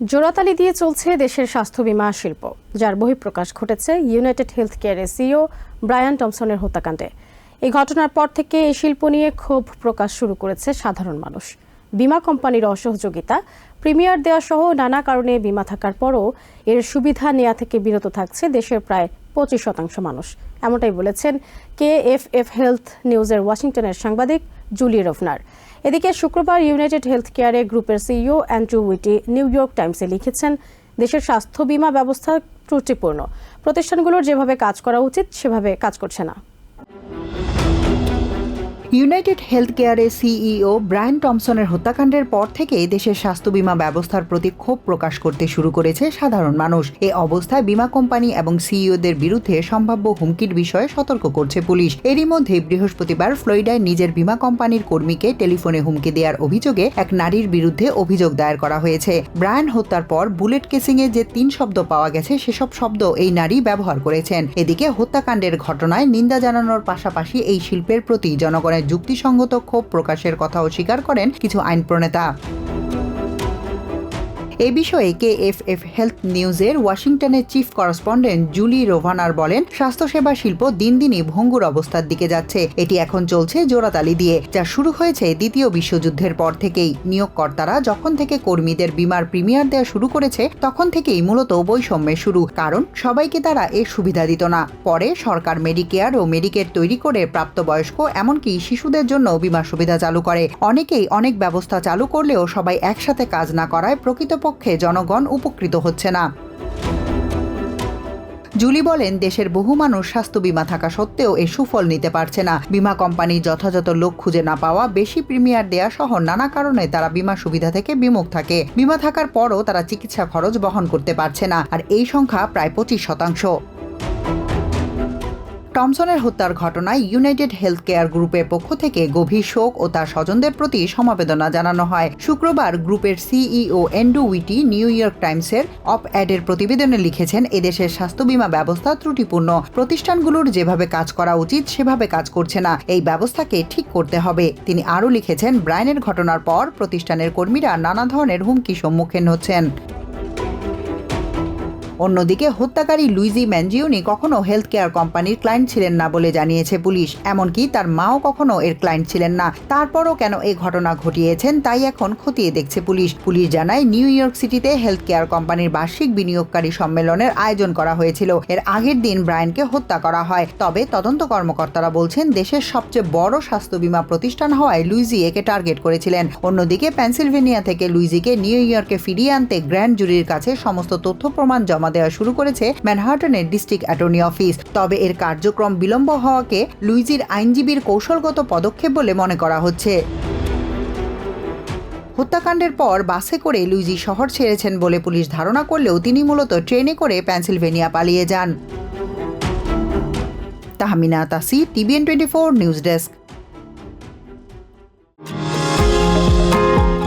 জোড়াতালি দিয়ে চলছে দেশের স্বাস্থ্য বীমা শিল্প, যার বহিঃপ্রকাশ ঘটেছে ইউনাইটেড হেলথ কেয়ারের সিও ব্রায়ান টমসনের হত্যাকাণ্ডে। এই ঘটনার পর থেকে এই শিল্প নিয়ে ক্ষোভ প্রকাশ শুরু করেছে সাধারণ মানুষ। বীমা কোম্পানির অসহযোগিতা, প্রিমিয়ার দেওয়া সহ নানা কারণে বীমা থাকার পরও এর সুবিধা নেওয়া থেকে বিরত থাকছে দেশের প্রায় পঁচিশ শতাংশ মানুষ। এমনটাই বলেছেন কে এফ এফ হেলথ নিউজের ওয়াশিংটনের সাংবাদিক জুলি রফনার। এদিকে শুক্রবার ইউনাইটেড হেলথ কেয়ারে গ্রুপের CEO Andrew Witty New York টাইমসে লিখেছেন, দেশের স্বাস্থ্য বীমা ব্যবস্থা ত্রুটিপূর্ণ। প্রতিষ্ঠানগুলোর যেভাবে কাজ করা উচিত, সেভাবে কাজ করছে না। ইউনাইটেড হেলথ কেয়ারের সিইও ব্রায়ান টমসনের হত্যাকাণ্ডের পর থেকে দেশের স্বাস্থ্য বীমা ব্যবস্থার প্রতি ক্ষোভ প্রকাশ করতে শুরু করেছে সাধারণ মানুষ। এ অবস্থায় বীমা কোম্পানি এবং সিইওদের বিরুদ্ধে সম্ভাব্য হুমকির বিষয়ে সতর্ক করছে পুলিশ। এরই মধ্যে বৃহস্পতিবার ফ্লোরিডায় নিজের বীমা কোম্পানির কর্মীকে টেলিফোনে হুমকি দেওয়ার অভিযোগে এক নারীর বিরুদ্ধে অভিযোগ দায়ের করা হয়েছে। ব্রায়ান হত্যার পর বুলেট কেসিং কেসিংয়ে যে তিন শব্দ পাওয়া গেছে, সেসব শব্দ এই নারী ব্যবহার করেছেন। এদিকে হত্যাকাণ্ডের ঘটনায় নিন্দা জানানোর পাশাপাশি এই শিল্পের প্রতি জনগণের যুক্তিসঙ্গত ক্ষোভ প্রকাশের কথাও স্বীকার করেন কিছু আইন প্রণেতা এ বিষয়ে কে এফ এফ হেলথ নিউজের ওয়াশিংটনের চিফ করেসপন্ডেন্ট জুলি রোভানার বলেন, স্বাস্থ্যসেবা শিল্প দিন দিনই ভঙ্গুর অবস্থার দিকে যাচ্ছে। এটি এখন চলছে জোড়াতালি দিয়ে, যা শুরু হয়েছে দ্বিতীয় বিশ্বযুদ্ধের পর থেকেই। নিয়োগকর্তারা যখন থেকে কর্মীদের বিমার প্রিমিয়ার দেওয়া শুরু করেছে, তখন থেকেই মূলত বৈষম্যের শুরু, কারণ সবাইকে তারা এর সুবিধা দিত না। পরে সরকার মেডিকেয়ার ও মেডিকেট তৈরি করে প্রাপ্তবয়স্ক, এমনকি শিশুদের জন্য বিমা সুবিধা চালু করে। অনেকেই অনেক ব্যবস্থা চালু করলেও সবাই একসাথে কাজ না করায় প্রকৃতপক্ষে জনগণ উপকৃত হচ্ছে না। জুলি বলেন, দেশের বহু মানুষ স্বাস্থ্য বিমা থাকা সত্ত্বেও এ সুফল নিতে পারছে না। বিমা কোম্পানি যথাযথ লোক খুঁজে না পাওয়া, বেশি প্রিমিয়ার দেয়া সহ নানা কারণে তারা বিমা সুবিধা থেকে বিমুখ থাকে। বিমা থাকার পরও তারা চিকিৎসা খরচ বহন করতে পারছে না, আর এই সংখ্যা প্রায় পঁচিশ শতাংশ। টমসনের হত্যার ঘটনায় ইউনাইটেড হেলথ কেয়ার গ্রুপের পক্ষ থেকে গভীর শোক ও তার স্বজনদের প্রতি সমবেদনা জানানো হয়। শুক্রবার গ্রুপের CEO Andrew Witty, New York টাইমসের অপ অ্যাডের প্রতিবেদনে লিখেছেন, এদেশের স্বাস্থ্য বীমা ব্যবস্থা ত্রুটিপূর্ণ। প্রতিষ্ঠানগুলোর যেভাবে কাজ করা উচিত, সেভাবে কাজ করছে না। এই ব্যবস্থাকে ঠিক করতে হবে। তিনি আরও লিখেছেন ব্রায়নের ঘটনার পর প্রতিষ্ঠানের কর্মীরা নানা ধরনের হুমকি সম্মুখীন হচ্ছেন। অন্যদিকে, হত্যাকারী লুইজি ম্যানজিওনি কখনো হেলথ কেয়ার কোম্পানির ক্লায়েন্ট ছিলেন না বলে জানিয়েছে পুলিশ। এমনকি তার মাও কখনো এর ক্লায়েন্ট ছিলেন না। তারপরও কেন এই ঘটনা ঘটিয়েছেন তাই এখন খতিয়ে দেখছে পুলিশ। পুলিশ জানায়, নিউ ইয়র্ক সিটিতে হেলথ কেয়ার কোম্পানির বার্ষিক বিনিয়োগকারী সম্মেলনের আয়োজন করা হয়েছিল। এর আগের দিন ব্রায়ানকে হত্যা করা হয়। তবে তদন্ত কর্মকর্তারা বলছেন, দেশের সবচেয়ে বড় স্বাস্থ্য বীমা প্রতিষ্ঠান হওয়ায় লুইজি একে টার্গেট করেছিলেন। অন্যদিকে, পেনসিলভেনিয়া থেকে লুইজিকে নিউ ইয়র্কে ফিরিয়ে আনতে গ্র্যান্ড জুরির কাছে সমস্ত তথ্য প্রমাণ জমা দেওয়া শুরু করেছে ম্যানহাটনের ডিস্ট্রিক্ট অ্যাটর্নি অফিস। তবে এর কার্যক্রম বিলম্ব হওয়াকে লুইজির আইনজীবীর কৌশলগত পদক্ষেপ বলে মনে করা হচ্ছে। হত্যাকাণ্ডের পর বাসে করে লুইজি শহর ছেড়েছেন বলে পুলিশ ধারণা করলেও তিনি মূলত ট্রেনে করে পেনসিলভেনিয়া পালিয়ে যান। Tahmina Tasi TVN twenty four news desk.